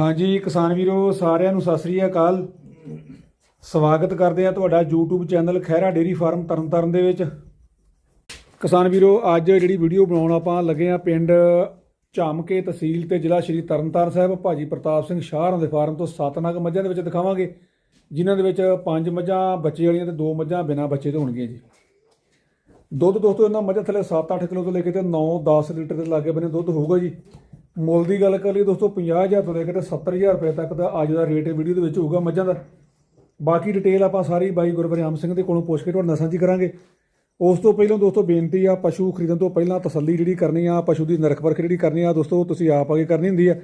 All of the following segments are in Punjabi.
ਹਾਂਜੀ, ਕਿਸਾਨ ਵੀਰੋ, ਸਾਰਿਆਂ ਨੂੰ ਸਤਿ ਸ੍ਰੀ ਅਕਾਲ। ਸਵਾਗਤ ਕਰਦੇ ਆ ਤੁਹਾਡਾ YouTube channel Khehra dairy farm Tarn Taran ਦੇ ਵਿੱਚ। ਕਿਸਾਨ ਵੀਰੋ, ਅੱਜ ਜਿਹੜੀ ਵੀਡੀਓ ਬਣਾਉਣ ਆਪਾਂ ਲੱਗੇ ਆ ਪਿੰਡ ਝਾਮਕੇ ਤਹਿਸੀਲ ਤੇ ਜ਼ਿਲ੍ਹਾ ਸ਼੍ਰੀ ਤਰਨਤਾਰਨ ਸਾਹਿਬ, ਭਾਜੀ ਪ੍ਰਤਾਪ ਸਿੰਘ ਸ਼ਾਹਰਾਂ ਦੇ ਫਾਰਮ ਤੋਂ ਸੱਤ ਨਗ ਮੱਝਾਂ ਦੇ ਵਿੱਚ ਦਿਖਾਵਾਂਗੇ, ਜਿਨ੍ਹਾਂ ਦੇ ਵਿੱਚ ਪੰਜ ਮੱਝਾਂ ਬੱਚੇ ਵਾਲੀਆਂ ਤੇ ਦੋ ਮੱਝਾਂ ਬਿਨਾਂ ਬੱਚੇ ਤੋਂ ਹੋਣਗੀਆਂ ਜੀ। ਦੁੱਧ ਦੋਸਤੋ, ਇਹਨਾਂ ਮੱਝਾਂ ਥੱਲੇ 7-8 ਕਿਲੋ ਤੋਂ ਲੈ ਕੇ ਤੇ 9-10 ਲੀਟਰ ਦੇ ਲਾਗੇ ਬੰਨੇ ਦੁੱਧ ਹੋਊਗਾ ਜੀ। ਮੁੱਲ ਦੀ ਗੱਲ ਕਰ ਲਈ ਦੋਸਤੋ 50000 ਤੋਂ ਲੈ ਕੇ ਤੇ 70000 ਰੁਪਏ ਤੱਕ ਦਾ ਅੱਜ ਦਾ ਰੇਟ ਵੀਡੀਓ ਦੇ ਵਿੱਚ ਹੋਊਗਾ ਮੱਝਾਂ ਦਾ। ਬਾਕੀ ਡਿਟੇਲ ਆਪਾਂ ਸਾਰੀ ਬਾਈ ਗੁਰਬਰਿਆਮ ਸਿੰਘ ਦੇ ਕੋਲੋਂ ਪੁੱਛ ਕੇ ਤੁਹਾਡੇ ਨਾਲ ਸਾਂਝੀ ਕਰਾਂਗੇ। ਉਸ ਤੋਂ ਪਹਿਲਾਂ ਦੋਸਤੋ, ਬੇਨਤੀ ਆ, ਪਸ਼ੂ ਖਰੀਦਣ ਤੋਂ ਪਹਿਲਾਂ ਤਸੱਲੀ ਜਿਹੜੀ ਕਰਨੀ ਆ, ਪਸ਼ੂ ਦੀ ਨਰਖ ਪਰਖ ਜਿਹੜੀ ਕਰਨੀ ਆ, ਦੋਸਤੋ, ਤੁਸੀਂ ਆਪ ਆਗੇ ਕਰਨੀ ਹੁੰਦੀ ਆ।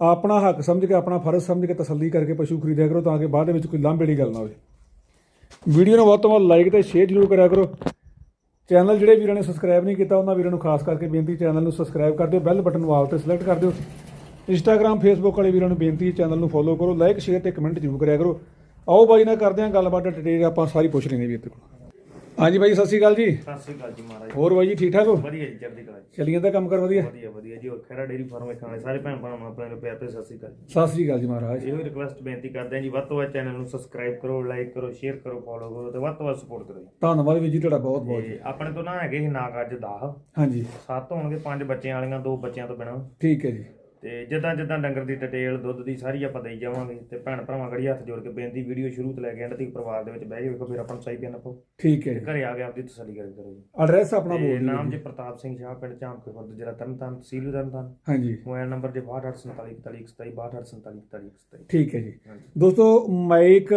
ਆਪਣਾ ਹੱਕ ਸਮਝ ਕੇ, ਆਪਣਾ ਫਰਜ਼ ਸਮਝ ਕੇ ਤਸੱਲੀ ਕਰਕੇ ਪਸ਼ੂ ਖਰੀਦਿਆ ਕਰੋ ਤਾਂ ਕਿ ਬਾਅਦ ਦੇ ਵਿੱਚ ਕੋਈ ਲਾਂਭੇ ਦੀ ਗੱਲ ਨਾ ਹੋਵੇ। ਵੀਡੀਓ ਨੂੰ ਵੱਧ ਤੋਂ ਵੱਧ ਲਾਈਕ ਤੇ ਸ਼ੇਅਰ ਜ਼ਰੂਰ ਕਰਿਆ ਕਰੋ। ਚੈਨਲ ਜਿਹੜੇ ਵੀਰਾਂ ਨੇ ਸਬਸਕ੍ਰਾਈਬ ਨਹੀਂ ਕੀਤਾ, ਉਹਨਾਂ ਵੀਰਾਂ ਨੂੰ ਖਾਸ ਕਰਕੇ ਬੇਨਤੀ ਚੈਨਲ ਨੂੰ ਸਬਸਕ੍ਰਾਈਬ ਕਰ ਦਿਓ ਬੈਲ ਬਟਨ ਵਾਲ ਤੇ ਸਿਲੈਕਟ ਕਰ ਦਿਓ। ਇੰਸਟਾਗ੍ਰam ਫੇਸਬੁੱਕ ਵਾਲੇ ਵੀਰਾਂ ਨੂੰ ਬੇਨਤੀ ਹੈ ਚੈਨਲ ਨੂੰ ਫੋਲੋ ਕਰੋ ਲਾਈਕ ਸ਼ੇਅਰ ਤੇ ਕਮੈਂਟ ਜ਼ਰੂਰ ਕਰਿਆ ਕਰੋ। ਆਓ ਬਾਈ ਨਾਲ ਕਰਦੇ ਹਾਂ ਗੱਲਬਾਤ ਡਿਟੇਲ ਆਪਾਂ ਸਾਰੀ ਪੁੱਛ ਲੈਂਦੇ ਵੀਰ ਤੇ ਕੋਲ। ਹਾਂਜੀ ਬਾਈ ਸਤਿ ਸ਼੍ਰੀ ਅਕਾਲ ਜੀ। ਸਤਿ ਸ੍ਰੀ ਅਕਾਲ ਜੀ ਮਹਾਰਾਜ। ਹੋਰ ਬਾਈ ਜੀ ਠੀਕ ਠਾਕ ਹੋ? ਵਧੀਆ ਜੀ ਚੜ੍ਹਦੀ ਕਲਾ ਜੀ। ਚੱਲੀ ਜਾਂਦਾ ਕੰਮ ਕਰ ਵਧੀਆ? ਵਧੀਆ ਵਧੀਆ ਜੀ ਹੋਰ ਖੈਰਾ ਡੇਰੀ ਫਾਰਮ ਵੇਖਣ ਵਾਲੇ ਸਾਰੇ ਭੈਣ ਭਰਾਵਾਂ ਨੂੰ ਆਪਣੇ ਨੂੰ ਪਿਆਰ ਤੇ ਸਤਿ ਸ੍ਰੀ ਅਕਾਲ ਜੀ। ਸਤਿ ਸ਼੍ਰੀ ਅਕਾਲ ਜੀ ਮਹਾਰਾਜ। ਇਹੋ ਰਿਕੁਐਸਟ ਬੇਨਤੀ ਕਰਦੇ ਹਾਂ ਜੀ ਵੱਧ ਤੋਂ ਵੱਧ ਚੈਨਲ ਨੂੰ ਸਬਸਕ੍ਰਾਈਬ ਕਰੋ ਲਾਈਕ ਕਰੋ ਸ਼ੇਅਰ ਕਰੋ ਫੋਲੋ ਕਰੋ ਤੇ ਵੱਧ ਤੋਂ ਵੱਧ ਸਪੋਰਟ ਕਰੋ ਜੀ। ਧੰਨਵਾਦ ਵੀਰ ਜੀ ਤੁਹਾਡਾ ਬਹੁਤ ਬਹੁਤ। ਤੇ ਆਪਣੇ ਤੋਂ ਨਾ ਹੈਗੇ ਸੀ ਨਾਗ ਅੱਜ 10 ਹਾਂਜੀ। ਸੱਤ ਹੋਣਗੇ ਪੰਜ ਬੱਚਿਆਂ ਵਾਲੀਆਂ ਦੋ ਬੱਚਿਆਂ ਤੋਂ ਬਿਨਾਂ। ਠੀਕ ਹੈ ਜੀ। ਤੇ ਜਿੱਦਾਂ ਜਿੱਦਾਂ ਡੰਗਰ ਦੀ ਡਿਟੇਲ ਦੁੱਧ ਦੀ ਸਾਰੀ ਆਪਾਂ ਦੇਈ ਜਾਵਾਂਗੇ ਤੇ ਭੈਣ ਭਰਾਵਾਂ ਗੜੀ ਹੱਥ ਜੋੜ ਕੇ ਬੇਨਤੀ ਵੀਡੀਓ ਸ਼ੁਰੂ ਤੋਂ ਲੈ ਕੇ ਐਂਡ ਤੱਕ ਪਰਿਵਾਰ ਦੇ ਵਿੱਚ ਬਹਿ ਕੇ ਵੇਖੋ ਫਿਰ ਆਪਾਂ ਨੂੰ ਸਹੀ ਪਿਆ ਪੋ ਠੀਕ ਹੈ ਜੀ। ਘਰੇ ਆ ਕੇ ਆਪਦੀ ਤਸੱਲੀ ਕਰੀ ਕਰੋ ਜੀ। ਐਡਰੈਸ ਆਪਣਾ ਬੋਲ ਦਿਓ ਨਾਮ ਜੀ। ਜੀ ਪ੍ਰਤਾਪ ਸਿੰਘ ਸ਼ਾਹ ਪਿੰਡ ਝਾਮਕੇ ਖੁਰਦ ਜ਼ਿਲ੍ਹਾ ਤਰਨਤਾਰਨ ਤਹਿਸੀਲ ਤਰਨਤਾਰਨ। ਹਾਂਜੀ। ਮੋਬਾਈਲ ਨੰਬਰ ਜੇ 62474127 62474127 ਠੀਕ ਹੈ ਜੀ। ਦੋਸਤੋ ਮਾਈਕ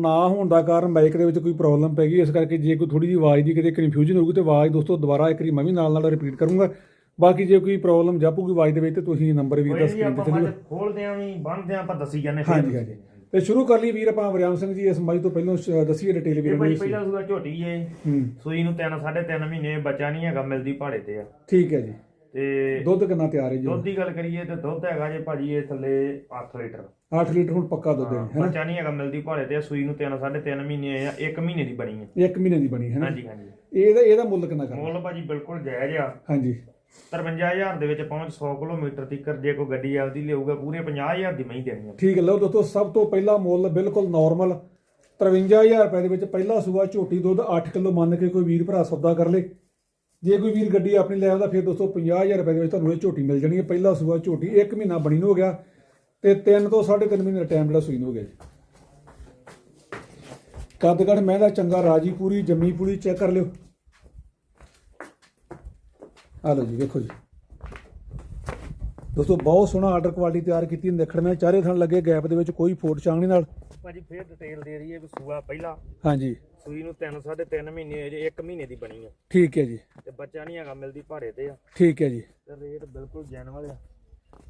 ਨਾ ਹੋਣ ਦਾ ਕਾਰਨ ਮਾਈਕ ਦੇ ਵਿੱਚ ਕੋਈ ਪ੍ਰੋਬਲਮ ਪੈ ਗਈ ਇਸ ਕਰਕੇ ਜੇ ਕੋਈ ਥੋੜੀ ਜਿਹੀ ਆਵਾਜ਼ ਦੀ ਕਿਤੇ ਕਨਫਿਊਜ਼ਨ ਹੋਊਗੀ ਤੇ ਆਵਾਜ਼ ਦੋਸਤੋ ਦੁਬਾਰਾ ਇੱਕ ਵਾਰੀ ਮੈਂ ਵੀ ਨਾਲ ਨਾਲ ਰਿਪੀਟ ਕਰੂੰਗਾ। ਬਾਕੀ ਜੇ ਕੋਈ ਪ੍ਰੋਬਲਮ ਜਾਪੂਗੀ ਆਵਾਜ਼ ਦੇ ਵਿੱਚ ਤੇ ਤੁਸੀਂ ਨੰਬਰ ਵੀ ਦਾ ਕੋਈ ਨਹੀਂ ਸਕਰੀਨ ਤੇ ਆਪਾਂ ਚੱਲੂਗਾ ਮੱਝ ਖੋਲਦੇ ਆਂ ਵੀ ਬੰਨਦੇ ਆਂ ਆਪਾਂ ਦੱਸੀ ਜਾਂਦੇ ਫਿਰ। ਹਾਂਜੀ ਹਾਂਜੀ। ਤੇ ਸ਼ੁਰੂ ਕਰ ਲਈ ਵੀਰ ਆਪਾਂ ਵਰਿਆਮ ਸਿੰਘ ਜੀ ਇਸ ਮਾਈ ਤੋਂ ਪਹਿਲਾਂ ਸ਼- ਦੱਸੀਏ ਡਿਟੇਲ ਇਹ ਵੀਰ ਭਾਈ ਨੂੰ ਪਹਿਲਾਂ ਸੂਆ ਝੋਟੀ ਏ। ਹੂੰ। ਸੂਈ ਨੂੰ ਤਿੰਨ ਸਾਢੇ ਤਿੰਨ ਮਹੀਨੇ ਬੱਚਾ ਨਹੀਂ ਹੈਗਾ ਮਿਲਦੀ ਪਹਾੜੇ ਤੇ ਆ। ਠੀਕ ਹੈ ਜੀ। ਤੇ ਦੁੱਧ ਕਿੰਨਾ ਤਿਆਰ ਹੈ ਜੀ? ਦੁੱਧ ਦੀ ਗੱਲ ਕਰੀਏ ਤੇ ਦੁੱਧ ਹੈਗਾ ਜੇ ਭਾਜੀ ਇਹ ਥੱਲੇ 8 ਲੀਟਰ। 8 ਲੀਟਰ ਹੁਣ ਪੱਕਾ ਦੁੱਧ ਹੈ ਹੈਨਾ ਬੱਚਾ ਨਹੀਂ ਹੈਗਾ ਮਿਲਦੀ ਪਹਾੜੇ ਤੇ ਆ ਸੂਈ ਨੂੰ ਤਿੰਨ ਸਾਢੇ ਤਿੰਨ ਮਹੀਨੇ ਆ ਇੱਕ ਮਹੀਨੇ ਦੀ ਬਣੀ ਹੈ ਇੱਕ ਮਹੀਨੇ ਦੀ ਬਣੀ ਹੈ ਨਾ? ਹਾਂਜੀ ਹਾਂਜੀ। ਇਹਦਾ ਇਹਦਾ ਮੁੱਲ ਕਿੰਨਾ ਕਰਨਾ? ਮੁੱਲ ਭਾਜੀ ਬਿਲਕੁਲ ਜਾਇਜ਼ ਆ। ਹਾਂਜੀ। 53000 ਦੇ ਵਿੱਚ ਪਹੁੰਚ 100 ਕਿਲੋਮੀਟਰ ਤੱਕ ਜੇ ਕੋਈ ਗੱਡੀ ਆਪਦੀ ਲਿਆਊਗਾ, ਪੂਰੇ 50000 ਦੀ ਮਹੀਂ ਦੇਣੀ ਆ। ਠੀਕ ਲਓ ਦੋਸਤੋ, ਸਭ ਤੋਂ ਪਹਿਲਾ ਮੁੱਲ ਬਿਲਕੁਲ ਨਾਰਮਲ 53000 ਰੁਪਏ ਦੇ ਵਿੱਚ ਪਹਿਲਾ ਸੂਆ ਝੋਟੀ ਦੁੱਧ 8 ਕਿਲੋ ਮੰਨ ਕੇ ਕੋਈ ਵੀਰ ਭਰਾ ਸੌਦਾ ਕਰ ਲੇ। ਜੇ ਕੋਈ ਵੀਰ ਗੱਡੀ ਆਪਣੀ ਲੈ ਆਉਂਦਾ, ਫਿਰ ਦੋਸਤੋ 50000 ਰੁਪਏ ਦੇ ਵਿੱਚ ਤੁਹਾਨੂੰ ਇਹ ਝੋਟੀ ਮਿਲ ਜਾਣੀ ਹੈ। ਪਹਿਲਾ ਸੂਆ ਝੋਟੀ 1 ਮਹੀਨਾ ਬਣੀ ਨੂੰ ਹੋ ਗਿਆ ਤੇ 3 ਤੋਂ 3.5 ਮਹੀਨੇ ਦਾ ਟਾਈਮ ਜਿਹੜਾ ਸੂਈ ਨੂੰ ਹੋ ਗਿਆ ਜੀ। ਕੱਦ ਕੱਦ ਮੈਂ ਦਾ ਚੰਗਾ ਰਾਜੀ ਪੂਰੀ ਜੰਮੀ ਪੂਰੀ ਚੈੱਕ ਕਰ ਲਿਓ। ਆ ਲਓ ਜੀ ਵੇਖੋ ਜੀ। ਦੋਸਤੋ ਬਹੁਤ ਸੋਹਣਾ ਆਰਡਰ ਕੁਆਲਿਟੀ ਤਿਆਰ ਕੀਤੀ ਦੇਖਣ ਮੈਂ। ਚਾਰੇ ਥਣ ਲੱਗੇ ਗੈਪ ਦੇ ਵਿੱਚ ਕੋਈ ਫੋਟ ਚਾਂਗਣੀ ਨਾਲ। ਭਾਜੀ ਫੇਰ ਡਿਟੇਲ ਦੇ ਦਈਏ ਵੀ ਸੂਆ ਪਹਿਲਾ। ਹਾਂਜੀ। ਸੂਈ ਨੂੰ 3 ਸਾਢੇ 3 ਮਹੀਨੇ ਜੇ 1 ਮਹੀਨੇ ਦੀ ਬਣੀ ਆ। ਠੀਕ ਹੈ ਜੀ। ਤੇ ਬੱਚਾ ਨਹੀਂ ਹੈਗਾ ਮਿਲਦੀ ਪਹਾੜੇ ਤੇ ਆ। ਠੀਕ ਹੈ ਜੀ। ਤੇ ਰੇਟ ਬਿਲਕੁਲ ਜੈਨ ਵਾਲਿਆ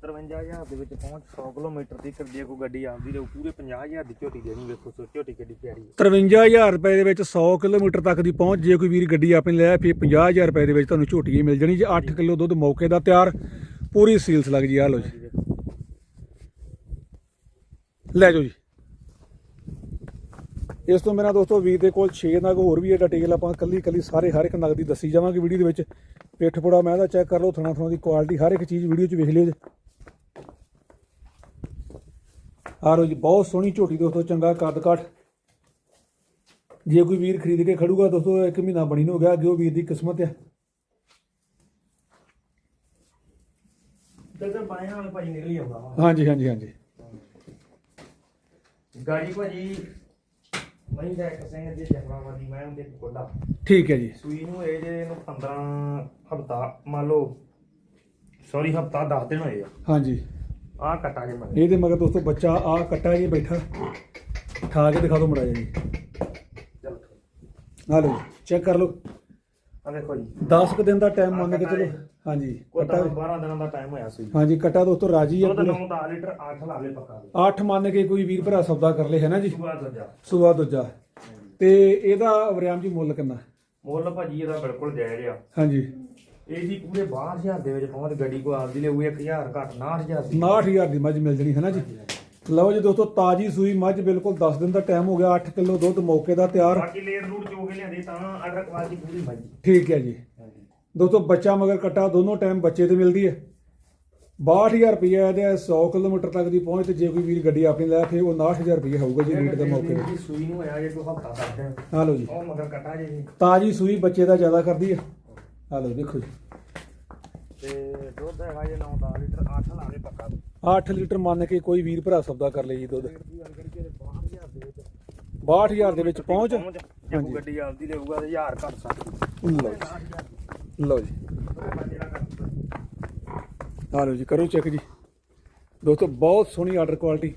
53000 ਦੇ ਵਿੱਚ ਪਹੁੰਚ 100 ਕਿਲੋਮੀਟਰ ਤੱਕ ਜੇ ਕੋਈ ਗੱਡੀ ਆਉਂਦੀ ਤੇ ਪੂਰੇ 50000 ਦੀ ਝੋਟੀ ਦੇਣੀ, ਵੇਖੋ ਸੋ ਝੋਟੀ ਕਿੱਡੀ ਪਿਆਰੀ ਹੈ। 53000 ਰੁਪਏ ਦੇ ਵਿੱਚ 100 ਕਿਲੋਮੀਟਰ ਤੱਕ ਦੀ ਪਹੁੰਚ, ਜੇ ਕੋਈ ਵੀਰ ਗੱਡੀ ਆਪਣੀ ਲੈ ਫਿਰ 50000 ਰੁਪਏ ਦੇ ਵਿੱਚ ਤੁਹਾਨੂੰ ਝੋਟੀ ਹੀ ਮਿਲ ਜਾਣੀ, ਜੇ 8 ਕਿਲੋ ਦੁੱਧ ਮੌਕੇ ਦਾ ਤਿਆਰ, ਪੂਰੀ ਸੀਲਸ ਲੱਗ ਜੀ ਆ ਲਓ ਜੀ। ਲੈ ਜਾਓ ਜੀ। ਇਸ ਤੋਂ ਮੇਰਾ ਦੋਸਤੋ, ਵੀਰ ਦੇ ਕੋਲ 6 ਨਗ ਹੋਰ ਵੀ ਹੈ ਡਿਟੇਲ ਆਪਾਂ ਕੱਲੀ ਕੱਲੀ ਸਾਰੇ ਹਰ ਇੱਕ ਨਗ ਦੀ ਦੱਸੀ ਜਾਵਾਂਗੇ ਵੀਡੀਓ ਦੇ ਵਿੱਚ। ਪਿੱਠ ਪੁੜਾ ਮੈਂ ਦਾ ਚੈੱਕ ਕਰ ਲਓ ਥਣਾ ਥਣਾ ਦੀ ਕੁਆਲਿਟੀ ਹਰ ਇੱਕ ਚੀਜ਼ ਵੀਡੀਓ 'ਚ ਵੇਖ ਲਿਓ ਜੀ। ਆ ਲਓ ਜੀ ਬਹੁਤ ਸੋਹਣੀ ਝੋਟੀ ਦੋਸਤੋ ਚੰਗਾ ਕੱਦ ਕਾਠ। ਜੇ ਕੋਈ ਵੀਰ ਖਰੀਦ ਕੇ ਖੜੂਗਾ ਦੋਸਤੋ ਇੱਕ ਮਹੀਨਾ ਬਣੀ ਨੂੰ ਹੋ ਗਿਆ ਅੱਗੇ ਉਹ ਵੀਰ ਦੀ ਕਿਸਮਤ ਆ। ਤੇ ਬਾਇਆ ਨਾਲ ਭਾਜੀ ਨਿਕਲ ਹੀ ਆਉਂਦਾ ਹਾਂਜੀ ਹਾਂਜੀ ਹਾਂਜੀ। ਗਾੜੀ ਭਾਜੀ ਮੈਂ ਦਾ ਇੱਕ ਸਿੰਘ ਦੀ ਜਫਰਾਵਾਦੀ ਮੈਂ ਉਹਦੇ ਕੋਡਾ ਠੀਕ ਹੈ ਜੀ। ਸੂਈ ਨੂੰ ਇਹ ਜੇ ਇਹਨੂੰ 15 ਹਫਤਾ ਮੰਨ ਲਓ ਸੌਰੀ ਹਫਤਾ 10 ਦਿਨ ਹੋਏ ਆ। ਹਾਂਜੀ। ਆਹ ਕੱਟਾ ਜੇ ਮੈਂ ਇਹਦੇ ਮਗਰ ਦੋਸਤੋ ਬੱਚਾ ਆ ਕੱਟਾ ਜੀ ਬੈਠਾ। ਠਾ ਕੇ ਦਿਖਾ ਦਿਓ ਮੜਾ ਜੀ। ਚਲੋ। ਆ ਲਓ ਚੈੱਕ ਕਰ ਲਓ। ਆ ਦੇਖੋ ਜੀ। 10 ਕੁ ਦਿਨ ਦਾ ਟਾਈਮ ਮੰਨ ਕੇ ਚਲੋ। ਹਾਂਜੀ ਕੋਈ ਕੱਟਾ 12 ਦਿਨਾਂ ਦਾ ਟਾਈਮ ਹੋਇਆ ਸੀ। ਹਾਂਜੀ ਕੱਟਾ ਦੋਸਤੋ ਰਾਜੀ ਆ ਦੁੱਧ ਪੂਰਾ 9 10 ਲੀਟਰ 8 ਲਾ ਲੇ ਪੱਕਾ 8 ਮੰਨ ਕੇ ਕੋਈ ਵੀਰ ਭਰਾ ਸੌਦਾ ਕਰ ਲੇ ਹੈ ਨਾ ਜੀ? ਸੁਬਾ ਦਰਜਾ ਸੂਆ ਦੂਜਾ। ਤੇ ਇਹਦਾ ਵਰਿਆਮ ਜੀ ਮੁੱਲ ਕਿੰਨਾ? ਮੁੱਲ ਭਾਜੀ ਇਹਦਾ ਬਿਲਕੁਲ ਜਾਇਜ਼ ਆ। ਹਾਂਜੀ। ਇਹਦੀ ਪੂਰੇ 12000 ਦੇ ਵਿੱਚ ਪਹੁੰਚ ਗੱਡੀ ਕੋ ਆਪਦੀ ਲਿਆਊ 1000 ਘੱਟ 90000 ਦੀ। 69000 ਦੀ ਮੱਝ ਮਿਲ ਜਣੀ ਹੈ ਨਾ ਜੀ? ਲਓ ਜੀ ਦੋਸਤੋ ਤਾਜੀ ਸੂਈ ਮੱਝ ਬਿਲਕੁਲ 10 ਦਿਨ ਦਾ ਟਾਈਮ ਹੋ ਗਿਆ 8 ਕਿਲੋ ਦੁੱਧ ਮੌਕੇ ਦਾ ਤਿਆਰ। ਬਾਕੀ ਲੇਟ ਰੂਟ ਚੋ ਕੇ ਲਿਆਂਦੀ ਤਾਂ ਆਰਡਰ ਕੁਆਲਿਟੀ ਪੂਰੀ ਭਾਜੀ ਠੀਕ ਹੈ ਜੀ। ਦੋਸਤੋ ਬੱਚਾ ਮਗਰ ਕੱਟਾ ਦੋਨੋਂ ਟਾਈਮ ਬੱਚੇ ਤੇ ਮਿਲਦੀ ਹੈ। 62000 ਰੁਪਏ ਇਹਦੇ 100 ਕਿਲੋਮੀਟਰ ਤੱਕ ਦੀ ਪਹੁੰਚ ਤੇ ਜੇ ਕੋਈ ਵੀਰ ਗੱਡੀ ਆਪਣੀ ਲੈ ਫੇ ਉਹ 69000 ਰੁਪਏ ਹੋਊਗਾ ਜੀ ਰੇਟ ਦੇ ਮੌਕੇ ਤੇ। ਸੂਈ ਨੂੰ ਹੋਇਆ ਜੇ ਕੋਈ ਹਫਤਾ ਕਰਦੇ ਆ ਲਓ ਜੀ। ਉਹ ਮਗਰ ਕਟਾ ਜੇ। ਤਾਜੀ ਸੂਈ ਬੱਚੇ ਦਾ ਜ਼ਿਆਦਾ ਕਰਦੀ ਆ। ਆ ਲਓ ਦੇਖੋ ਜੀ। ਤੇ ਦੁੱਧ ਹੈਗਾ ਜੇ 9-10 ਲੀਟਰ 8 ਲਾ ਦੇ ਪੱਕਾ। 8 ਲੀਟਰ ਮੰਨ ਕੇ ਕੋਈ ਵੀਰ ਭਰਾ ਸੌਦਾ ਕਰ ਲਈ ਜੀ ਦੁੱਧ। ਦੀ ਗੱਲ ਕਰੀਏ ਤੇ 62000 ਦੇ ਵਿੱਚ 62000 ਦੇ ਵਿੱਚ ਪਹੁੰਚ। ਜੇ ਕੋਈ ਗੱਡੀ ਆਪਦੀ ਲਊਗਾ ਤੇ 1000 ਘੱਟ ਸਕਦੀ ਲਓ ਜੀ। ਲਓ ਜੀ ਆ ਲਓ ਜੀ, ਕਰੋ ਚੈੱਕ ਜੀ। ਦੋਸਤੋ, ਬਹੁਤ ਸੋਹਣੀ ਆਰਡਰ ਕੁਆਲਿਟੀ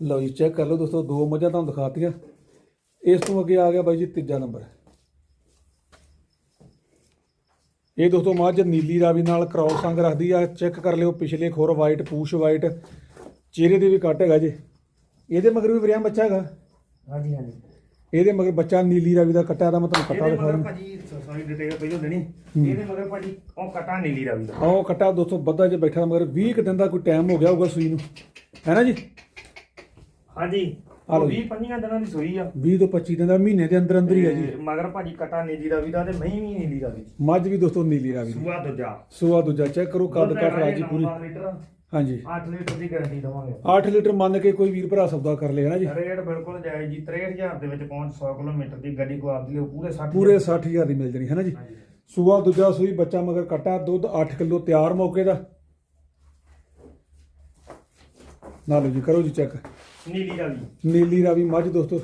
ਲਓ ਜੀ ਚੈੱਕ ਕਰ ਲਓ ਦੋਸਤੋ, ਦੋ ਮੱਝਾਂ ਤੁਹਾਨੂੰ ਦਿਖਾਤੀਆਂ। ਇਸ ਤੋਂ ਅੱਗੇ ਆ ਗਿਆ ਬਾਈ ਜੀ, ਤੀਜਾ ਨੰਬਰ ਇਹ ਦੋਸਤੋ, ਮੱਝ ਨੀਲੀ ਰਾਵੀ ਨਾਲ ਕ੍ਰਾਸ ਸੰਗ ਰੱਖਦੀ ਆ। ਚੈੱਕ ਕਰ ਲਿਓ ਪਿਛਲੇ ਖੋਰ ਵਾਈਟ ਪੂਛ ਵਾਈਟ ਚਿਹਰੇ ਦੇ ਵੀ ਕੱਟ ਹੈਗਾ ਜੀ। ਇਹਦੇ ਮਗਰ ਵੀ ਵਰਿਆ ਬੱਚਾ ਹੈਗਾ। ਹਾਂਜੀ ਹਾਂਜੀ। ਇਹਦੇ ਮਗਰ ਬੱਚਾ ਨੀਲੀ ਰਾਵੀ ਦਾ ਕੱਟਾ ਦਾ ਮੈਂ ਤੁਹਾਨੂੰ ਕੱਟਾ ਇਹਦੇ ਦਿਖਾ ਮਗਰ ਭਾਜੀ ਸੌਰੀ ਡਿਟੇਲ ਪਹਿਲਾਂ ਦੇਣੀ ਇਹਦੇ ਮਗਰ ਭਾਜੀ ਉਹ ਕਟਾ ਨੀਲੀ ਰਵੀ ਦਾ। ਆਹ ਉਹ ਕੱਟਾ ਦੋਸਤੋ ਬੱਦਾ ਜੇ ਬੈਠਾ ਮਗਰ 20 ਕੁ ਦਿਨ ਦਾ ਕੋਈ ਟਾਈਮ ਹੋ ਗਿਆ ਹੋਊਗਾ ਸੂਈ ਨੂੰ। ਹੈ ਨਾ ਜੀ? ਹਾਂਜੀ। ਆ ਲਓ ਉਹ ਜੀ। 20 25 ਦਿਨਾਂ ਦੀ ਸੂਈ ਆ। 20 ਤੋਂ 25 ਦਿਨ ਦਾ ਮਹੀਨੇ ਦੇ ਅੰਦਰ ਅੰਦਰ ਹੀ ਹੈ ਜੀ। ਤੇ ਮਗਰ ਭਾਜੀ ਕਟਾ ਨੀਲੀ ਰਵੀ ਦਾ ਤੇ ਮਹੀਂ ਵੀ ਨੀਲੀ ਰਵੀ ਦੀ। ਮੱਝ ਵੀ ਦੋਸਤੋ ਨੀਲੀ ਰਾਵੀ ਦੀ। ਸੂਆ ਦੂਜਾ। ਸੂਆ ਦੂਜਾ ਚੈੱਕ ਕਰੋ ਕੱਦ ਕੱਟ ਰਾਜੀ ਪੂਰੀ। 9 ਲੀਟਰ। ਹਾਂਜੀ। 8 ਲੀਟਰ ਦੀ ਗਾਰੰਟੀ ਦਵਾਂਗੇ। 8 ਲੀਟਰ ਮੰਨ ਕੇ ਕੋਈ ਵੀਰ ਭਰਾ ਸੌਦਾ ਕਰ ਲੇ ਹੈ ਨਾ ਜੀ? ਰੇਟ ਬਿਲਕੁਲ ਜਾਇਜ਼ ਜੀ 63000 ਦੇ ਵਿੱਚ ਪਹੁੰਚ 100 ਕਿਲੋਮੀਟਰ ਦੀ ਗੱਡੀ ਕੋ ਆਪਦੀ ਲਿਓ ਪੂਰੇ 60 ਪੂਰੇ 60000 ਦੀ। ਮਿਲ ਜਣੀ ਹੈ ਨਾ ਜੀ। ਸੂਆ ਦੂਜਾ ਸੂਈ ਬੱਚਾ ਮਗਰ ਕੱਟਾ ਦੁੱਧ 8 ਕਿਲੋ ਤਿਆਰ ਮੌਕੇ ਦਾ। ਨਾ ਲਓ ਜੀ ਕਰੋ ਜੀ ਚੈੱਕ। ਨੀਲੀ ਰਵੀ। ਨੀਲੀ ਰਾਵੀ ਮੱਝ ਦੋਸਤੋ।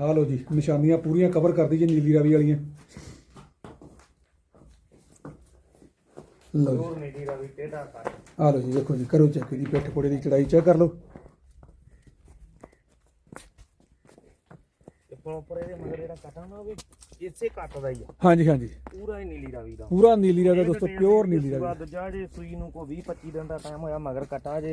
ਆ ਲਓ ਜੀ ਨਿਸ਼ਾਨੀਆਂ ਪੂਰੀਆਂ ਕਵਰ ਕਰਦੀ ਜੀ ਨੀਲੀ ਰਾਵੀ ਵਾਲੀਆਂ। ਲਓ ਜੀ। ਹੋਰ ਨੀਲੀ ਰਵੀ ਟੇਡਾ ਕਰ। ਆ ਲਓ ਜੀ ਦੇਖੋ ਜੀ ਕਰੋ ਚੈੱਕ ਦੀ ਪਿੱਠ ਕੋੜੇ ਦੀ ਚੜਾਈ ਚੈੱਕ ਕਰ ਲਓ ਤੇ ਪ੍ਰੋਪਰ ਇਹਦੇ ਮਗਰ ਜਿਹੜਾ ਕਟਾ ਨਾ ਉਹ ਵੀ ਇਸੇ ਕੱਟ ਦਾ ਹੀ ਆ। ਹਾਂਜੀ ਹਾਂਜੀ। ਪੂਰਾ ਹੀ ਨੀਲੀ ਰਵੀ ਦਾ। ਪੂਰਾ ਨੀਲੀ ਰਾਵੀ ਦਾ ਦੋਸਤੋ ਪਿਓਰ ਨੀਲੀ ਰਾਵੀ। ਦੂਜਾ ਜੇ ਸੂਈ ਨੂੰ ਕੋ 20 25 ਦਿਨ ਦਾ ਟਾਈਮ ਹੋਇਆ ਮਗਰ ਕਟਾ ਜੇ।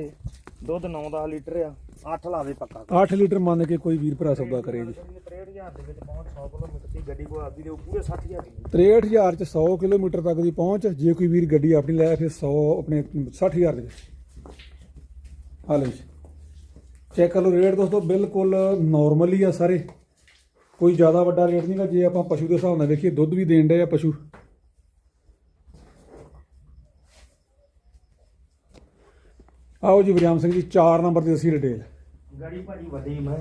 ਦੁੱਧ 9-10 ਲੀਟਰ ਆ 8 ਲਾਵੇ ਪੱਕਾ। 8 ਲੀਟਰ ਮੰਨ ਕੇ ਕੋਈ ਵੀਰ ਭਰਾ ਸੌਦਾ ਕਰੇ ਜੀ। 63000 ਦੇ ਵਿੱਚ ਪਹੁੰਚ 100 ਕਿਲੋਮੀਟਰ ਦੀ ਗੱਡੀ ਕੋ ਆਪਦੀ ਲਿਓ ਪੂਰੇ 60000 ਦੀ। 63000 ਚ 100 ਕਿਲੋਮੀਟਰ ਤੱਕ ਦੀ ਪਹੁੰਚ ਜੇ ਕੋਈ ਵੀਰ ਗੱਡੀ ਆਪਣੀ ਲੈ ਫਿਰ 100 ਆਪਣੇ 60000 ਦੇ। ਵਿੱਚ ਜੀ। ਚੈੱਕ ਕਰ ਲਓ ਰੇਟ ਦੋਸਤੋ ਬਿਲਕੁਲ ਨਾਰਮਲ ਹੀ ਆ ਸਾਰੇ। ਕੋਈ ਜ਼ਿਆਦਾ ਵੱਡਾ ਰੇਟ ਨਹੀਂਗਾ ਜੇ ਆਪਾਂ ਪਸ਼ੂ ਦੇ ਹਿਸਾਬ ਨਾਲ ਵੇਖੀਏ ਦੁੱਧ ਵੀ ਦੇਣ ਡਏ ਆ ਪਸ਼ੂ। ਆਓ ਜੀ ਵਰਿਆਮ ਸਿੰਘ ਜੀ 4 ਨੰਬਰ ਦੀ ਅਸੀਂ ਡਿਟੇਲ ਗੱਡੀ ਭਾਜੀ ਵੱਡੀ ਮੈਂ।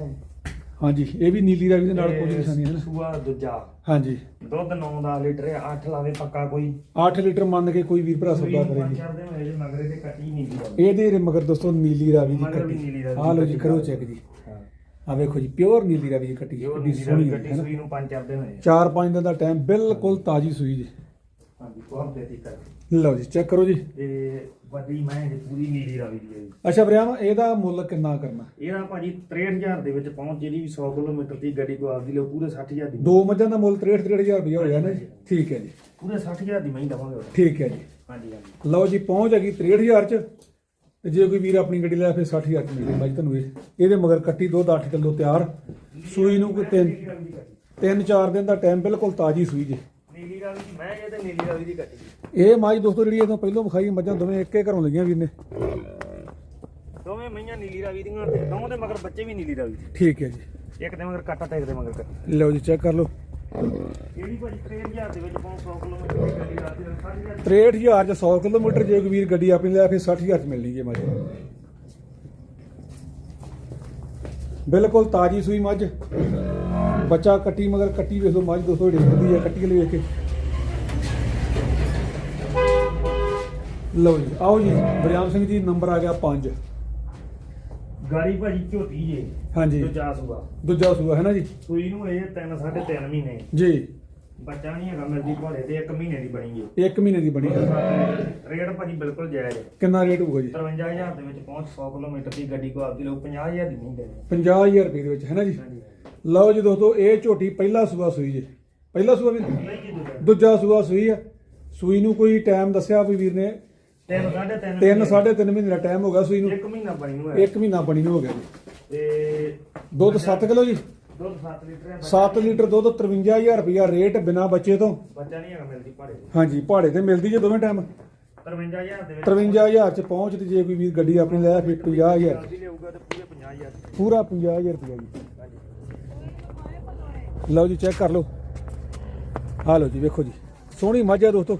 ਹਾਂਜੀ ਇਹ ਵੀ ਨੀਲੀ ਰਾਵੀ ਦੇ ਨਾਲ ਕੁਝ ਨਿਸ਼ਾਨੀ ਹੈ ਨਾ। ਸੂਆ ਦੂਜਾ। ਹਾਂਜੀ। ਦੁੱਧ 9-10 ਲੀਟਰ ਆ 8 ਲਾਵੇ ਪੱਕਾ ਕੋਈ। 8 ਲੀਟਰ ਮੰਨ ਕੇ ਕੋਈ ਵੀਰ ਭਰਾ ਸੌਦਾ ਕਰੇ ਜੀ। ਕਰਦੇ ਹੋਏ ਜੇ ਮਗਰੇ ਤੇ ਕੱਟੀ ਨਹੀਂ ਦੀ ਇਹਦੇ ਮਗਰ ਦੋਸਤੋ ਨੀਲੀ ਰਾਵੀ ਦੀ ਕੱਟੀ। ਨੀਲੀ ਰਾਵੀ ਆ ਲਓ ਜੀ ਦੀ ਕਰੋ। ਚੈੱਕ ਜੀ। ਆ ਵੇਖੋ ਜੀ ਪਿਓਰ ਨੀਲੀ ਰਾਵੀ ਦੀ ਕੱਟੀ ਜੋ ਕਿੰਨੀ ਨੀਲੀ ਸੋਹਣੀ ਰਵੀ ਹੈ ਗੱਡੀ ਨਾ? ਸੂਈ ਨੂੰ ਪੰਜ ਚੜਦੇ ਹੋਏ 4-5 ਦਿਨ ਦਾ ਟਾਈਮ ਬਿਲਕੁਲ ਤਾਜੀ ਸੂਈ ਜੀ। ਹਾਂਜੀ ਬਹੁਤ ਦੇਤੀ ਕਰ ਲਓ ਜੀ ਚੈੱਕ ਕਰੋ ਜੀ। ਤੇ ਵੱਡੀ ਮੈਂ ਜੇ ਪੂਰੀ ਨੀਲੀ ਰਵੀ ਦੀ ਹੈ ਜੀ। ਅੱਛਾ ਵਰਿਆਮ ਇਹਦਾ ਮੁੱਲ ਕਿੰਨਾ ਕਰਨਾ? ਇਹਦਾ ਭਾਜੀ 63000 ਦੇ ਵਿੱਚ ਪਹੁੰਚ ਜਿਹੜੀ ਵੀ 100 ਕਿਲੋਮੀਟਰ ਦੀ ਗੱਡੀ ਕੋ ਆਪਦੀ ਲਿਓ ਪੂਰੇ 60000 ਦੀ ਦੋ ਮੱਝਾਂ ਦਾ ਮੁੱਲ 63-63000 ਰੁਪਏ ਹੋ ਗਿਆ ਨਾ ਜੀ। ਠੀਕ ਹੈ ਜੀ। ਪੂਰੇ 60000 ਦੀ ਮਹੀਂ ਦਵਾਂਗੇ। ਉਹਦਾ। ਠੀਕ ਹੈ ਜੀ। ਹਾਂਜੀ ਹਾਂਜੀ। ਲਓ ਜੀ ਪਹੁੰਚ ਹੈਗੀ 63000 ਚ। ਤੇ ਜੇ ਕੋਈ ਵੀਰ ਆਪਣੀ ਗੱਡੀ ਲੈ ਫਿਰ 60000 ਚ ਮਿਲੇਗੀ ਮੱਝ ਤੁਹਾਨੂੰ ਇਹ। ਇਹਦੇ ਮਗਰ ਕੱਟੀ ਦੁੱਧ 8 ਕਿਲੋ ਤਿਆਰ। ਸੂਈ ਨੂੰ ਕੋਈ ਤਿੰਨ ਤਿੰਨ ਚਾਰ ਦਿਨ ਦਾ ਟਾਈਮ ਬਿਲਕੁਲ ਤਾਜੀ ਸੂਈ ਜੀ। ਨੀਲੀ ਰਵੀ ਦੀ ਮੈਂ ਇਹ ਤੇ ਨੀਲੀ ਰਵੀ ਦੀ ਕੱਟੀ। ਇਹ ਮੱਝ ਦੋਸਤੋ ਜਿਹੜੀ ਇਹਦੋਂ ਪਹਿਲਾਂ ਵਿਖਾਈ ਮੱਝਾਂ ਦੋਵੇਂ ਇੱਕੇ ਘਰੋਂ ਲਈਆਂ ਵੀਰ ਨੇ। ਦੋਵੇਂ ਮਈਆਂ ਨੀਲੀ ਰਵੀ ਦੀਆਂ ਦੋਵਾਂ ਦੇ ਮਗਰ ਬੱਚੇ ਵੀ ਨੀਲੀ ਰਵੀ ਦੇ। ਠੀਕ ਹੈ ਜੀ। ਇੱਕ ਦੇ ਮਗਰ ਕੱਟਾ ਤੇ ਇੱਕ ਦੇ ਮਗਰ ਕੱਟਾ। ਲਓ ਜੀ ਚੈੱਕ ਕਰ ਲਓ। ਇਹ ਭਾਜੀ 63000 ਦੇ ਵਿੱਚ ਪਹੁੰਚ 100 ਕਿਲੋਮੀਟਰ ਦੀ ਗੱਡੀ ਰਾਤੀ 60000 63000 ਚ 100 ਕਿਲੋਮੀਟਰ ਜੇ ਕੋਈ ਗੱਡੀ ਆਪਣੀ ਲੈ, ਫਿਰ 60000 ਚ ਮਿਲਣੀ ਜੇ ਮੱਝ। ਬਿਲਕੁਲ ਤਾਜੀ ਸੂਈ ਮੱਝ। ਬੱਚਾ ਕੱਟੀ, ਮਗਰ ਕੱਟੀ ਵੇਖ ਲਓ ਮੱਝ, ਦੋਸਤੋ ਡਿੱਗਦੀ ਹੈ ਕੱਟੀ ਵਾਲੀ ਵੇਖ ਕੇ। ਲਓ ਜੀ, ਆਓ ਜੀ ਬਰਿਆਮ ਸਿੰਘ ਜੀ, ਨੰਬਰ ਆ ਗਿਆ 5 ਗਾੜੀ ਭਾਜੀ ਝੋਟੀ ਜੇ ਹਾਂਜੀ। ਦੂਜਾ ਸੂਆ। ਦੂਜਾ ਸੂਆ ਹੈ ਨਾ ਜੀ? ਸੂਈ ਨੂੰ ਇਹ 3 3.5 ਮਹੀਨੇ। ਜੀ। ਬੱਚਾ ਨਹੀਂ ਹੈਗਾ ਮਿਲਦੀ ਘੋੜੇ ਤੇ 1 ਮਹੀਨੇ ਦੀ ਬਣੀ ਹੈ 1 ਮਹੀਨੇ ਦੀ ਬਣੀ ਰੇਟ ਭਾਜੀ ਬਿਲਕੁਲ ਜਾਇਜ਼ ਹੈ। ਕਿੰਨਾ ਰੇਟ ਹੋਊਗਾ ਜੀ? 53000 ਦੇ ਵਿੱਚ ਪਹੁੰਚ 100 ਕਿਲੋਮੀਟਰ ਦੀ ਗੱਡੀ ਕੋ ਆਪਦੀ ਲੋਕ 50000 ਦੀ ਨਹੀਂ ਦੇਣੀ। 50000 ਰੁਪਏ ਦੇ ਵਿੱਚ ਹੈ ਨਾ ਜੀ? ਲਓ ਜੀ ਦੋਸਤੋ ਇਹ ਝੋਟੀ ਪਹਿਲਾ ਸੂਆ ਸੂਈ ਜੇ। ਪਹਿਲਾ ਸੂਆ ਵੀ ਜੀ ਦੂਜਾ। ਸੂਆ ਸੂਈ ਆ। ਸੂਈ ਨੂੰ ਕੋਈ ਟਾਈਮ ਦੱਸਿਆ ਵੀ ਵੀਰ ਨੇ 3 3.5 ਤਿੰਨ ਸਾਢੇ ਤਿੰਨ ਮਹੀਨੇ ਦਾ ਟਾਈਮ ਹੋ ਗਿਆ ਸੂਈ ਨੂੰ। 1 ਮਹੀਨਾ ਬਣੀ ਨੂੰ ਹੈ 1 ਮਹੀਨਾ ਬਣੀ ਨੂੰ ਹੋ ਗਿਆ ਜੀ। ਤੇ ਦੁੱਧ 7 ਕਿਲੋ ਜੀ? ਦੁੱਧ 7 ਲੀਟਰ ਹੈ 7 ਲੀਟਰ ਦੁੱਧ 53000 ਰੁਪਇਆ ਰੇਟ ਬਿਨਾ ਬੱਚੇ ਤੋਂ। ਬੱਚਾ ਨਹੀਂ ਹੈਗਾ ਮਿਲਦੀ ਭਾੜੇ ਤੇ ਹਾਂਜੀ ਪਹਾੜੇ ਤੇ ਮਿਲਦੀ ਜੇ ਦੋਵੇਂ ਟਾਈਮ 53000 ਦੇ ਵਿੱਚ। 53000 ਚ ਪਹੁੰਚ ਤੇ ਜੇ ਕੋਈ ਵੀਰ ਗੱਡੀ ਆਪਣੀ ਲੈ ਫਿਰ 50000 ਜਲਦੀ ਲਿਆਊਗਾ ਤੇ ਪੂਰੇ 50000 ਪੂਰਾ 50000 ਰੁਪਇਆ ਜੀ। ਲਓ ਜੀ ਚੈੱਕ ਕਰ ਲਓ। ਆ ਲਓ ਜੀ ਵੇਖੋ ਜੀ। ਸੋਹਣੀ ਮੱਝ ਆ ਦੋਸਤੋ।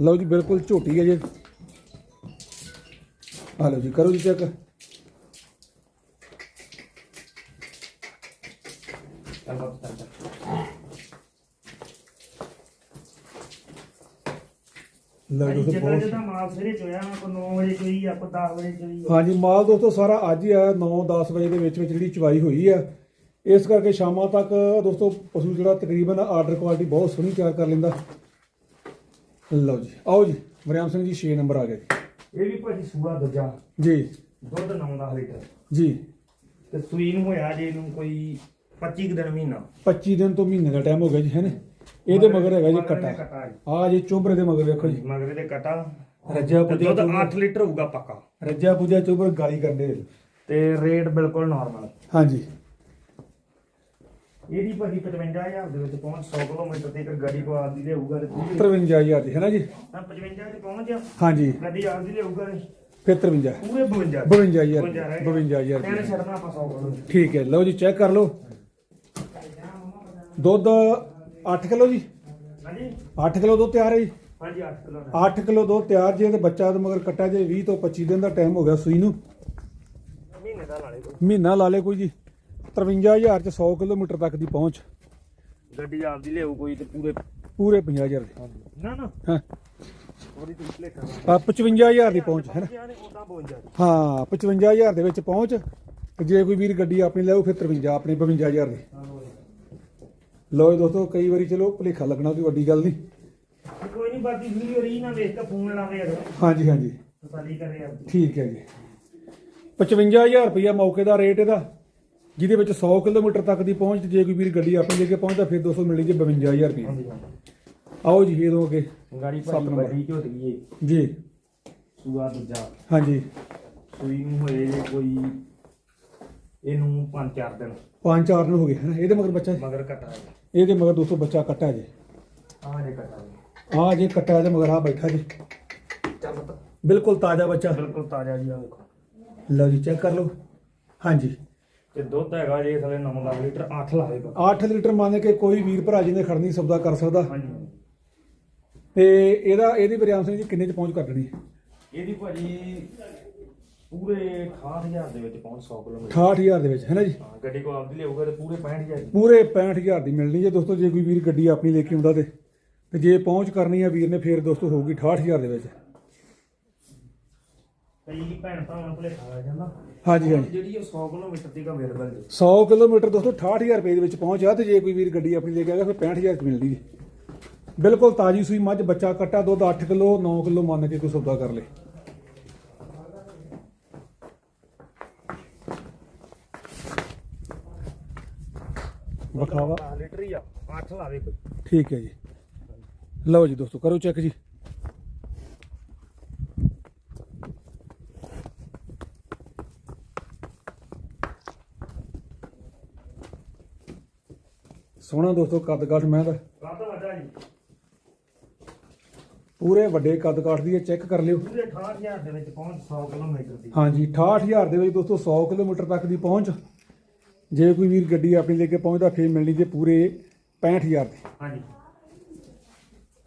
ਲਓ ਜੀ ਬਿਲਕੁਲ ਝੋਟੀ ਹੈ ਜੀ। ਆ ਲਓ ਜੀ ਕਰੋ ਜੀ ਚੈੱਕ ਲਓ ਜੀ ਦੋਸਤੋ ਬਹੁਤ ਜਦੋਂ ਮਾਲ ਸਵੇਰੇ ਚੋਇਆ ਨਾ ਕੋ 9 ਵਜੇ ਚੋਈ ਆ ਕੋ 10 ਵਜੇ ਚੋਈ ਆ। ਹਾਂਜੀ ਮਾਲ ਦੋਸਤੋ ਸਾਰਾ ਅੱਜ ਹੀ ਆ 9-10 ਵਜੇ ਦੇ ਵਿੱਚ ਵਿੱਚ ਜਿਹੜੀ ਚਵਾਈ ਹੋਈ ਆ। ਇਸ ਕਰਕੇ ਸ਼ਾਮਾਂ ਤੱਕ ਦੋਸਤੋ ਪਸ਼ੂ ਜਿਹੜਾ ਤਕਰੀਬਨ ਆਰਡਰ ਕੁਆਲਿਟੀ ਬਹੁਤ ਸੋਹਣੀ ਤਿਆਰ ਕਰ ਲੈਂਦਾ। ਲਓ ਜੀ ਆਓ ਜੀ ਵਰਿਆਮ ਸਿੰਘ ਜੀ 6 ਨੰਬਰ ਆ ਗਿਆ ਜੀ। ਇਹ ਵੀ ਭਾਜੀ ਸੂਆ ਦੂਜਾ। ਜੀ। ਦੁੱਧ 9 ਲੀਟਰ। ਜੀ। ਤੇ ਸੂਈ ਨੂੰ ਹੋਇਆ ਜੇ ਨੂੰ ਕੋਈ 25 ਕੁ ਦਿਨ ਮਹੀਨਾ। 25 ਦਿਨ ਤੋਂ ਮਹੀਨੇ ਦਾ ਟਾਈਮ ਹੋ ਗਿਆ ਜੀ ਹੈ ਨੇ? ਇਹਦੇ ਮਗਰ ਹੈਗਾ ਜੀ ਮਗਰ ਕੱਟਾ। ਇਹਦੇ ਕੱਟਾ ਜੀ। ਆ ਜੀ ਚੋਬਰੇ ਦੇ ਮਗਰ ਵੇਖੋ ਜੀ। ਮਗਰੇ ਦੇ ਕਟਾ। ਰੱਜਿਆ ਤੇ ਦੁੱਧ 8 ਲੀਟਰ ਹੋਊਗਾ ਪੱਕਾ। ਰੱਜਿਆ ਪੁਜਿਆ ਚੋਬਰ ਗਾਲੀ ਕਰਦੇ ਤੇ ਰੇਟ ਬਿਲਕੁਲ ਨਾਰਮਲ ਹਾਂਜੀ। ਇਹਦੀ ਭਾਜੀ 55000 ਦੇ ਵਿੱਚ ਪਹੁੰਚ 100 ਕਿਲੋਮੀਟਰ ਤੇ ਇੱਕ ਗੱਡੀ ਕੋ ਆਪਦੀ ਲਿਆਊਗਾ ਤੇ 53000 ਦੀ ਹੈ ਨਾ ਜੀ? ਹਾਂ 55 ਤੇ ਪਹੁੰਚ ਜਾ ਹਾਂਜੀ। ਗੱਡੀ ਆਪਦੀ ਲਿਆਊਗਾ ਤੇ ਫਿਰ 53 ਪੂਰੇ 52 52000 ਰਹਿ ਗਿਆ। 52000 ਕਹਿਣੇ ਛੱਡਣਾ ਆਪਾਂ 100 ਕਿਲੋਮੀਟਰ। ਠੀਕ ਹੈ ਲਓ ਜੀ ਚੈੱਕ ਕਰ ਲਓ। ਦੁੱਧ 8 ਕਿਲੋ ਜੀ? ਹਾਂਜੀ। 8 ਕਿਲੋ ਦੁੱਧ ਤਿਆਰ ਹੈ ਜੀ? ਹਾਂਜੀ 8 ਕਿਲੋ ਦਾ। 8 ਕਿਲੋ ਦੁੱਧ ਤਿਆਰ ਜੇ ਤੇ ਬੱਚਾ ਤੇ ਮਗਰ ਕੱਟਾ ਜੇ 20 ਤੋਂ 25 ਦਿਨ ਦਾ ਟਾਈਮ ਹੋ ਗਿਆ ਸੂਈ ਨੂੰ। ਮਹੀਨੇ ਦਾ ਨਾਲੇ ਕੋਈ। ਮਹੀਨਾ ਲਾ ਲੇ ਕੋਈ ਜੀ। 53000 ਚ 100 ਕਿਲੋਮੀਟਰ ਤੱਕ ਦੀ ਪਹੁੰਚ। ਗੱਡੀ ਆਪਦੀ ਲਿਆਊ ਕੋਈ ਤੇ ਪੂਰੇ ਪੂਰੇ 50000 ਦੀ। ਨਾ ਨਾ। ਹਾਂ। ਥੋੜੀ ਤੁਸੀਂ ਭਲੇਖਾ ਆ 55000 ਦੀ ਪਹੁੰਚ ਹੈ ਨਾ? ਯਾਰ ਉਦਾਂ 52 ਹਾਂ 55000 ਦੇ ਵਿੱਚ ਪਹੁੰਚ ਤੇ ਜੇ ਕੋਈ ਵੀਰ ਗੱਡੀ ਆਪਣੀ ਲੈਓ ਫਿਰ 53 ਆਪਣੀ 52000 ਦੀ। ਲਓ ਜੀ ਦੋਸਤੋ ਕਈ ਵਾਰੀ ਚਲੋ ਭੁਲੇਖਾ ਲੱਗਣਾ ਕੋਈ ਵੱਡੀ ਗੱਲ ਨਹੀਂ। ਕੋਈ ਨਹੀਂ ਬਾਕੀ ਵੀਡੀਓ ਰੀ ਨਾ ਵੇਖ ਕੇ ਫੋਨ ਲਾਵੇ ਅਗਰ ਹਾਂਜੀ ਹਾਂਜੀ। ਤਸੱਲੀ ਕਰੇ ਆਪਦੀ। ਠੀਕ ਹੈ ਜੀ। 55000 ਰੁਪਇਆ ਮੌਕੇ ਦਾ ਰੇਟ ਇਹਦਾ। ਜਿਹਦੇ ਵਿੱਚ 100 ਕਿਲੋਮੀਟਰ ਤੱਕ ਦੀ ਪਹੁੰਚ ਤੇ ਜੇ ਕੋਈ ਵੀਰ ਗੱਡੀ ਆਪਣੀ ਲੈ ਕੇ ਪਹੁੰਚਦਾ ਫਿਰ 200 ਮਿਲਣੀ ਜੀ 52000 ਰੁਪਏ। ਹਾਂਜੀ ਆਓ ਜੀ ਇਹ ਦੋ ਅੱਗੇ ਗਾੜੀ ਨੰਬਰ। ਵੱਡੀ ਝੋਟ ਗਈ ਏ ਜੀ। ਸੂਆ ਦੂਜਾ। ਹਾਂਜੀ। ਸੂਈ ਨੂੰ ਹੋਏ ਜੇ ਕੋਈ ਇਹਨੂੰ 5-4 ਦਿਨ। ਪੰਜ ਚਾਰ ਦਿਨ ਹੋ ਗਏ ਹਨ? ਇਹਦੇ ਮਗਰ ਬੱਚਾ ਮਗਰ ਘਟਾ ਇਹਦੇ ਮਗਰ ਦੋਸਤੋ ਬੱਚਾ ਕੱਟਾ ਜੀ। ਆ ਜੇ ਘਟਾ ਆ ਜੇ ਕੱਟਾ ਇਹਦੇ ਮਗਰ ਆ ਬੈਠਾ ਜੀ। ਬਿਲਕੁਲ ਤਾਜ਼ਾ ਬੱਚਾ। ਬਿਲਕੁਲ ਤਾਜ਼ਾ ਜੀ ਆ ਦੇਖੋ। ਲਓ ਜੀ ਚੈੱਕ ਕਰ ਲਓ। ਹਾਂਜੀ। ਤੇ ਦੁੱਧ ਹੈਗਾ ਜੇ ਥਲੇ 9 ਲੀਟਰ 8 ਲਾਵੇਗਾ 8 ਲੀਟਰ ਮੰਨ ਕੇ ਕੋਈ ਵੀਰ ਭਰਾ ਜੀ ਨੇ ਖੜਨੀ ਸੌਦਾ ਕਰ ਸਕਦਾ। ਹਾਂਜੀ। ਤੇ ਇਹਦਾ ਇਹਦੀ ਬਰਿਆਮ ਸਿੰਘ ਜੀ ਕਿੰਨੇ ਚ ਪਹੁੰਚ ਕਰ ਦੇਣੀ ਇਹਦੀ ਭਾਜੀ ਪੂਰੇ 68000 ਦੇ ਵਿੱਚ ਪਹੁੰਚ 100 ਕਿਲੋਮੀਟਰ। 68000 ਦੇ ਵਿੱਚ ਹੈ ਨਾ ਜੀ? ਹਾਂ ਗੱਡੀ ਕੋ ਆਪਦੀ ਲਿਆਊਗਾ ਤੇ ਪੂਰੇ 65000 ਦੀ। ਪੂਰੇ 65000 ਦੀ ਮਿਲਣੀ ਜੇ ਦੋਸਤੋ ਜੇ ਕੋਈ ਵੀਰ ਗੱਡੀ ਆਪਣੀ ਲੈ ਕੇ ਆਉਂਦਾ ਤੇ। ਤੇ ਜੇ ਪਹੁੰਚ ਕਰਨੀ ਆ ਵੀਰ ਨੇ ਫੇਰ ਦੋਸਤੋ ਹੋਊਗੀ 68000 ਦੇ ਵਿੱਚ। ਕਈ ਭੈਣ ਭਰਾਵਾਂ ਕੋਲੇ ਖਾ ਜਾਂਦਾ। ਹਾਂਜੀ ਹਾਂਜੀ। ਜਿਹੜੀ ਉਹ 100 ਕਿਲੋਮੀਟਰ ਤੱਕ ਅਵੇਲੇਬਲ ਹੈ। 100 ਕਿਲੋਮੀਟਰ ਦੋਸਤੋ 68000 ਰੁਪਏ ਦੇ ਵਿੱਚ ਪਹੁੰਚ ਆ ਤੇ ਜੇ ਕੋਈ ਵੀਰ ਗੱਡੀ ਆਪਣੀ ਲੈ ਕੇ ਆਏਗਾ ਫਿਰ 65000 ਦੀ ਮਿਲਦੀ ਹੈ ਬਿਲਕੁਲ ਤਾਜੀ ਸੂਈ ਮੱਝ ਬੱਚਾ ਕੱਟਾ ਦੁੱਧ 8 ਕਿਲੋ 9 ਕਿਲੋ ਮੰਨ ਕੇ ਕੋਈ ਸੌਦਾ ਕਰ ਲੇ। ਵਿਖਾਵਾ। 10 ਲੀਟਰ ਹੀ ਆ 8 ਲਾਵੇ ਕੋਈ। ਠੀਕ ਹੈ ਜੀ। ਲਓ ਜੀ ਦੋਸਤੋ ਕਰੋ ਚੈੱਕ ਜੀ। ਸੋਹਣਾ ਦੋਸਤੋ ਕੱਦ ਕਾਠ ਮੈਂ ਦਾ ਕੱਦ ਵੱਡਾ ਜੀ। ਪੂਰੇ ਵੱਡੇ ਕੱਦ ਕਾਠ ਦੀ ਹੈ ਚੈੱਕ ਕਰ ਲਿਓ। ਪੂਰੇ 68000 ਦੇ ਵਿੱਚ ਪਹੁੰਚ 100 ਕਿਲੋਮੀਟਰ ਦੀ। ਹਾਂਜੀ 68000 ਦੇ ਵਿੱਚ ਦੋਸਤੋ 100 ਕਿਲੋਮੀਟਰ ਤੱਕ ਦੀ ਪਹੁੰਚ। ਜੇ ਕੋਈ ਵੀਰ ਗੱਡੀ ਆਪਣੀ ਲੈ ਕੇ ਪਹੁੰਚਦਾ ਫੇਰ ਮਿਲਣੀ ਜੇ ਪੂਰੇ 65000 ਦੀ। ਹਾਂਜੀ।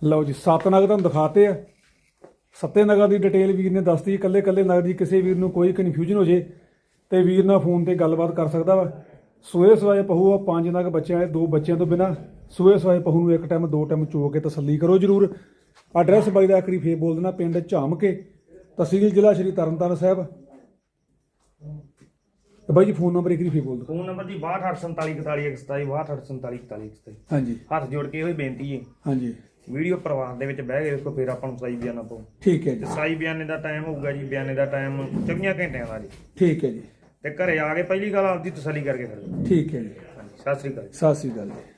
ਲਓ ਜੀ ਸੱਤ ਨਗ ਤੁਹਾਨੂੰ ਦਿਖਾਤੇ ਆ। ਸੱਤੇ ਨਗਾਂ ਦੀ ਡਿਟੇਲ ਵੀਰ ਨੇ ਦੱਸਤੀ। ਇਕੱਲੇ ਇਕੱਲੇ ਨਗ ਦੀ ਕਿਸੇ ਵੀਰ ਨੂੰ ਕੋਈ ਕਨਫਿਊਜ਼ਨ ਹੋ ਜੇ ਤੇ ਵੀਰ ਨਾਲ ਫੋਨ ਤੇ ਗੱਲਬਾਤ ਕਰ ਸਕਦਾ ਵਾ। ਸੂਏ ਸਵਾਏ ਪਹੂ ਆ ਪੰਜ ਨਗ ਬੱਚਿਆਂ ਦੇ ਦੋ ਬੱਚਿਆਂ ਤੋਂ ਬਿਨਾ। ਸੂਏ ਸਵਾਏ ਪਹੂ ਨੂੰ ਇੱਕ ਟਾਈਮ ਦੋ ਟਾਈਮ ਚੋ ਕੇ ਤਸੱਲੀ ਕਰੋ ਜਰੂਰ। ਐਡਰੈਸ ਬਾਈ ਦਾ ਆਖਰੀ ਫੇਰ ਬੋਲ ਦੇਣਾ ਪਿੰਡ ਝਾਮ ਕੇ ਤਹਿਸੀਲ ਜ਼ਿਲ੍ਹਾ ਸ਼੍ਰੀ ਤਰਨਤਾਰਨ ਸਾਹਿਬ। ਤੇ ਬਾਈ ਜੀ ਫੋਨ ਨੰਬਰ ਇੱਕ ਵਾਰੀ ਫੇਰ ਬੋਲ ਦਿਓ। ਫੋਨ ਨੰਬਰ ਜੀ 62484127 62484127 ਹਾਂਜੀ। ਹੱਥ ਜੋੜ ਕੇ ਇਹੋ ਹੀ ਬੇਨਤੀ ਹੈ। ਹਾਂਜੀ। ਵੀਡੀਓ ਪਰਿਵਾਰ ਦੇ ਵਿੱਚ ਬਹਿ ਕੇ ਵੇਖੋ ਫਿਰ ਆਪਾਂ ਨੂੰ ਸਾਈ ਬਿਆਨਾ ਪਾਓ ਠੀਕ ਹੈ ਤੇ ਜੀ। ਸਾਈ ਬਿਆਨੇ ਦਾ ਟਾਈਮ ਹੋਊਗਾ ਜੀ ਬਿਆਨੇ ਦਾ ਟਾਈਮ 24 ਘੰਟਿਆਂ ਦਾ ਜੀ। ਠੀਕ ਹੈ ਜੀ। ਤੇ ਘਰੇ ਆ ਕੇ ਪਹਿਲੀ ਗੱਲ ਆਪਦੀ ਤਸੱਲੀ ਕਰਕੇ ਫਿਰ। ਠੀਕ ਹੈ ਜੀ। ਹਾਂਜੀ ਸਤਿ ਸ੍ਰੀ ਅਕਾਲ ਜੀ। ਸਤਿ ਸ੍ਰੀ ਅਕਾਲ ਜੀ।